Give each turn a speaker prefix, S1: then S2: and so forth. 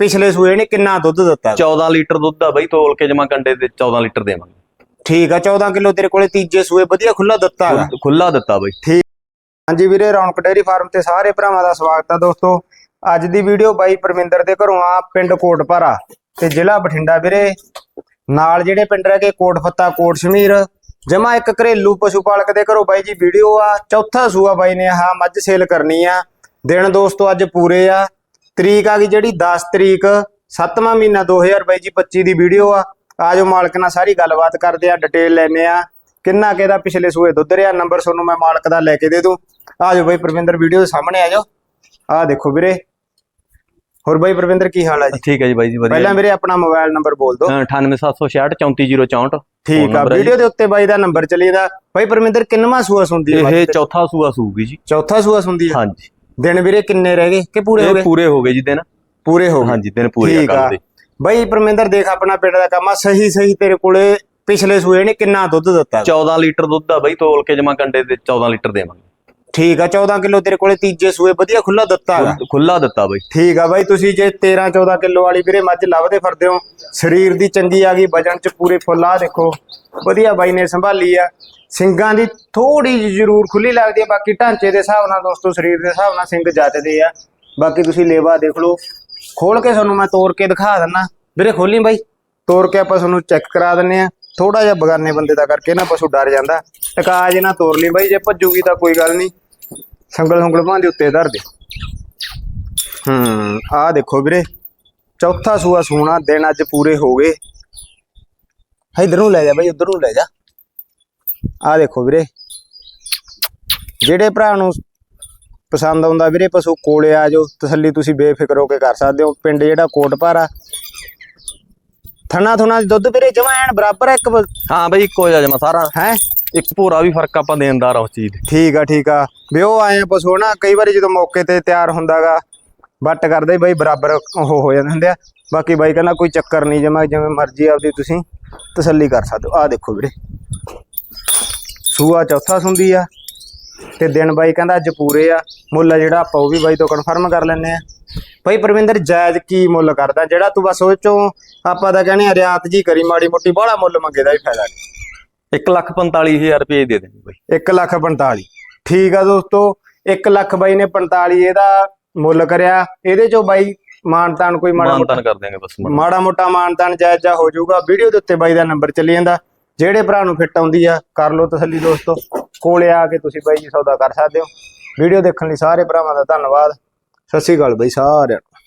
S1: ਪਿਛਲੇ ਸੂਏ ਨੇ ਕਿੰਨਾ ਦੁੱਧ ਦਿੱਤਾ?
S2: 14 ਲੀਟਰ ਦੁੱਧ ਆ ਬਈ ਤੋਲ ਕੇ ਜਮਾ ਕੰਡੇ ਤੇ 14 ਲੀਟਰ ਦੇਵਾਂਗੇ।
S1: ਠੀਕ ਆ 14 ਕਿਲੋ ਤੇਰੇ ਕੋਲੇ ਤੀਜੇ ਸੂਏ ਵਧੀਆ ਖੁੱਲਾ ਦਿੱਤਾ ਹੈਗਾ
S2: ਖੁੱਲਾ ਦਿੱਤਾ ਬਈ।
S1: ਹਾਂਜੀ ਵੀਰੇ ਰੌਣਕ ਡੇਅਰੀ ਫਾਰਮ ਤੇ ਸਾਰੇ ਭਰਾਵਾਂ ਦਾ ਸਵਾਗਤ ਆ ਦੋਸਤੋ। ਅੱਜ ਦੀ ਵੀਡੀਓ ਬਾਈ ਪਰਮਿੰਦਰ ਦੇ ਘਰੋਂ ਆ ਪਿੰਡ ਕੋਟਪਾਰਾ ਤੇ ਜ਼ਿਲ੍ਹਾ ਬਠਿੰਡਾ ਵੀਰੇ। ਨਾਲ ਜਿਹੜੇ ਪਿੰਡ ਰਹਿ ਕੇ ਕੋਟ ਫੱਤਾ ਕੋਟ ਸ਼ਮੀਰ ਜਮਾ ਇੱਕ ਘਰੇਲੂ ਪਸ਼ੂ ਪਾਲਕ ਦੇ ਘਰੋਂ ਬਾਈ ਜੀ ਵੀਡੀਓ ਆ। ਚੌਥਾ ਸੂਆ ਬਾਈ ਨੇ ਆਹ ਮੱਝ ਸੇਲ ਕਰਨੀ ਆ। ਦਿਨ ਦੋਸਤੋ ਅੱਜ ਪੂਰੇ ਆ। ਤਰੀਕ ਆ ਗਈ ਜਿਹੜੀ 10 ਤਰੀਕ 7ਵਾਂ ਮਹੀਨਾ 2022 ਜੀ 25 ਦੀ ਵੀਡੀਓ ਆ। ਆਜੋ ਮਾਲਕ ਨਾਲ ਸਾਰੀ ਗੱਲਬਾਤ ਕਰਦੇ ਆ ਡਿਟੇਲ ਲੈਨੇ ਆ। ਕਿੰਨਾ ਕਿਹਦਾ ਪਿਛਲੇ ਸੂਏ ਦੁੱਧ ਰਿਆ ਨੰਬਰ ਤੁਹਾਨੂੰ ਮੈਂ ਮਾਲਕ ਦਾ ਲੈ ਕੇ ਦੇ ਦੂੰ। ਆਜੋ ਬਾਈ ਪ੍ਰਵਿੰਦਰ ਵੀਡੀਓ ਦੇ ਸਾਹਮਣੇ ਆਜੋ। ਆ ਦੇਖੋ ਵੀਰੇ। ਹੋਰ ਬਾਈ ਪ੍ਰਵਿੰਦਰ ਕੀ ਹਾਲ ਆ ਜੀ?
S2: ਠੀਕ ਹੈ ਜੀ ਬਾਈ ਜੀ
S1: ਪਹਿਲਾਂ
S2: ਵਧੀਆ
S1: ਵੀਰੇ ਆਪਣਾ ਮੋਬਾਈਲ ਨੰਬਰ ਬੋਲ ਦਿਓ।
S2: 98766 34064
S1: ਠੀਕ ਆ ਵੀਡੀਓ ਦੇ ਉੱਤੇ ਬਾਈ ਦਾ ਨੰਬਰ ਚੱਲੀਦਾ ਬਾਈ ਪ੍ਰਵਿੰਦਰ ਕਿੰਨਵਾਂ ਸੂਆ ਸੁਣਦੀ ਹੈ
S2: ਇਹ? ਚੌਥਾ ਸੂਆ ਸੂਗੀ ਜੀ।
S1: ਚੌਥਾ ਸੂਆ ਸੁਣਦੀ ਹੈ?
S2: ਹਾਂਜੀ।
S1: ਦਿਨ ਵੀਰੇ ਕਿੰਨੇ ਰਹਿ ਗਏ ਕਿ ਪੂਰੇ ਹੋ
S2: ਇਹ
S1: ਗਏ?
S2: ਪੂਰੇ ਹੋ ਗਏ ਜੀ ਦਿਨ।
S1: ਪੂਰੇ ਹੋ ਗਏ।
S2: ਹਾਂਜੀ ਦਿਨ ਪੂਰੇ ਆ ਦੇ।
S1: ਬਾਈ ਪਰਮਿੰਦਰ ਦੇਖ ਆਪਣਾ ਪਿੰਡ ਦਾ ਕੰਮ ਆ। ਸਹੀ ਸਹੀ ਤੇਰੇ ਕੋਲੇ ਪਿਛਲੇ ਸੂਏ ਨੇ ਕਿੰਨਾ ਦੁੱਧ ਦਿੱਤਾ?
S2: 14 ਲੀਟਰ ਦੁੱਧ ਆ ਬਈ ਤੋਲ ਕੇ ਜਮਾ ਕੰਡੇ ਤੇ 14 ਲੀਟਰ ਦੇਵਾਂਗੇ।
S1: ਠੀਕ ਆ 14 ਕਿਲੋ ਤੇਰੇ ਕੋਲੇ ਤੀਜੇ ਸੂਏ ਵਧੀਆ ਖੁੱਲਾ ਦਿੱਤਾ ਹੈਗਾ।
S2: ਖੁੱਲਾ ਦਿੱਤਾ ਬਈ।
S1: ਠੀਕ ਆ ਬਾਈ ਤੁਸੀਂ ਜੇ 13 14 ਕਿਲੋ ਵਾਲੀ ਵੀਰੇ ਮੱਝ ਲੱਭਦੇ ਫਿਰਦੇ ਹੋ ਸਰੀਰ ਦੀ ਚੰਗੀ ਆ ਗਈ ਵਜਨ ਚ ਪੂਰੇ ਫੁੱਲ ਆ ਦੇਖੋ। ਵਧੀਆ ਬਾਈ ਨੇ ਸੰਭਾਲੀ ਆ। ਸਿੰਗਾਂ ਦੀ ਥੋੜੀ ਜਿਹੀ ਜ਼ਰੂਰ ਖੁੱਲੀ ਲੱਗਦੀ ਆ ਬਾਕੀ ਢਾਂਚੇ ਦੇ ਹਿਸਾਬ ਨਾਲ ਦੋਸਤੋ ਸਰੀਰ ਦੇ ਹਿਸਾਬ ਨਾਲ ਸਿੰਗ ਜੱਚਦੇ ਆ। ਬਾਕੀ ਤੁਸੀਂ ਲੇਵਾ ਦੇਖ ਲਓ। ਖੋਲ ਕੇ ਤੁਹਾਨੂੰ ਮੈਂ ਤੋੜ ਕੇ ਦਿਖਾ ਦਿੰਨਾ। ਵੀਰੇ ਖੋਲੀ ਬਾਈ। ਤੋੜ ਕੇ ਆਪਾਂ ਤੁਹਾਨੂੰ ਚੈੱਕ ਕਰਾ ਦਿੰਨੇ ਆ। ਥੋੜਾ ਜਿਹਾ ਬਗਾਨੇ ਬੰਦੇ ਦਾ ਕਰਕੇ ਨਾ ਪਸ਼ੂ ਡਰ ਜਾਂਦਾ। ਟਕਾ ਜੇ ਨਾ ਤੋੜ ਲਈ ਬਾਈ ਜੇ ਭੱਜੂਗੀ ਤਾਂ ਕੋਈ ਗੱਲ ਨਹੀਂ। ਸੰਗਲ ਸੰਗਲ ਭਾਂ ਦੇ ਉੱਤੇ ਧਰ ਦੇ ਹੂੰ, ਆਹ ਦੇਖੋ ਵੀਰੇ, ਚੌਥਾ ਸੂਆ ਸੂਣਾ, ਦਿਨ ਅੱਜ ਪੂਰੇ ਹੋ ਗਏ। ਇਧਰ ਨੂੰ ਲੈ ਜਾ ਬਾਈ, ਉਧਰ ਨੂੰ ਲੈ ਜਾ। ਆਹ ਦੇਖੋ ਵੀਰੇ, ਜਿਹੜੇ ਭਰਾ ਨੂੰ ਪਸੰਦ ਆਉਂਦਾ ਵੀਰੇ, ਪਸ਼ੂ ਕੋਲੇ ਆ ਜਾਓ, ਤਸੱਲੀ ਤੁਸੀਂ ਬੇਫਿਕਰ ਹੋ ਕੇ ਕਰ ਸਕਦੇ ਹੋ। ਪਿੰਡ ਜਿਹੜਾ ਕੋਟਪਾਰਾ ਥਣਾ ਥੁਣਾ ਦੁੱਧ ਵੀਰੇ ਜਮਾ ਐਨ ਬਰਾਬਰ ਆ ਇੱਕ
S2: ਹਾਂ ਬਈ ਇੱਕੋ ਜਿਹਾ ਜਮਾ ਸਾਰਾ।
S1: ਹੈ?
S2: ਇੱਕ ਭੋਰਾ ਵੀ ਫ਼ਰਕ ਆਪਾਂ ਦੇਣਦਾਰ ਆ ਉਸ ਚੀਜ਼। ਦੇ
S1: ਠੀਕ ਆ ਠੀਕ ਆ। ਵੀ ਉਹ ਆਏ ਆ ਪਸ਼ੂ ਨਾ ਕਈ ਵਾਰੀ ਜਦੋਂ ਮੌਕੇ ਤੇ ਤਿਆਰ ਹੁੰਦਾਗਾ ਵੱਟ ਕਰਦੇ ਬਈ ਬਰਾਬਰ ਉਹ ਹੋ ਜਾਂਦੇ ਹੁੰਦੇ ਆ। ਬਾਕੀ ਬਾਈ ਕਹਿੰਦਾ ਕੋਈ ਚੱਕਰ ਨਹੀਂ ਜਮਾ ਜਿਵੇਂ ਮਰਜ਼ੀ ਆਪਦੀ ਤੁਸੀਂ ਤਸੱਲੀ ਕਰ ਸਕਦੇ ਹੋ। ਆ ਦੇਖੋ ਵੀਰੇ। ਸੂਆ ਚੌਥਾ ਸੁੰਦੀ ਆ। ਤੇ ਦਿਨ ਬਾਈ ਕਹਿੰਦਾ ਅੱਜ ਪੂਰੇ ਆ। ਮੁੱਲ ਆ ਜਿਹੜਾ ਆਪਾਂ ਉਹ ਵੀ ਬਾਈ ਤੋਂ ਕਨਫਰਮ ਕਰ ਲੈਨੇ ਆ। ਬਾਈ ਪ੍ਰਵਿੰਦਰ ਜਾਇਜ਼ ਕੀ ਮੁੱਲ ਕਰਦਾ? ਜਿਹੜਾ ਤੂੰ ਬਸ ਉਹ ਚੋਂ ਆਪਾਂ ਤਾਂ ਕਹਿੰਦੇ ਆ ਰਿਆਤ ਜੀ ਕਰੀ ਮਾੜੀ ਮੋਟੀ ਬਾਹਲਾ ਮੁੱਲ ਮੰਗੇ ਦਾ ਹੀ ਫਾਇਦਾ ਨਹੀਂ।
S2: 1 ਲੱਖ 45000 ਰੁਪਏ ਦੇ ਦੇਣੀ ਬਈ।
S1: 1 ਲੱਖ 45 ਠੀਕ ਆ ਦੋਸਤੋ 1 ਲੱਖ ਬਾਈ ਨੇ 45 ਇਹਦਾ ਮੁੱਲ ਕਰਿਆ। ਇਹਦੇ ਚੋਂ ਬਾਈ ਮਾਨਤਾਨ ਕੋਈ ਮਾੜਾ ਮੋਟਾ
S2: ਮਾਨਤਨ ਕਰ ਦਿਆਂਗੇ ਬਸ ਮਾੜਾ।
S1: ਮਾੜਾ ਮੋਟਾ ਮਾਨਤਾਨ ਜਾਇਜ਼ ਜਾ ਹੋ ਜਾਊਗਾ। ਵੀਡੀਓ ਦੇ ਉੱਤੇ ਬਾਈ ਦਾ ਨੰਬਰ ਚੱਲੀ ਜਾਂਦਾ। ਜਿਹੜੇ ਭਰਾ ਨੂੰ ਫਿੱਟ ਆਉਂਦੀ ਆ ਕਰ ਲਓ ਤਸੱਲੀ ਦੋਸਤੋ। ਕੋਲੇ ਆ ਕੇ ਤੁਸੀਂ ਬਾਈ ਜੀ ਸੌਦਾ ਕਰ ਸਕਦੇ ਹੋ। ਵੀਡੀਓ ਦੇਖਣ ਲਈ ਸਾਰੇ ਭਰਾਵਾਂ ਦਾ ਧੰਨਵਾਦ। ਸਤਿ ਸ਼੍ਰੀ ਅਕਾਲ ਬਾਈ ਸਾਰਿਆਂ ਨੂੰ।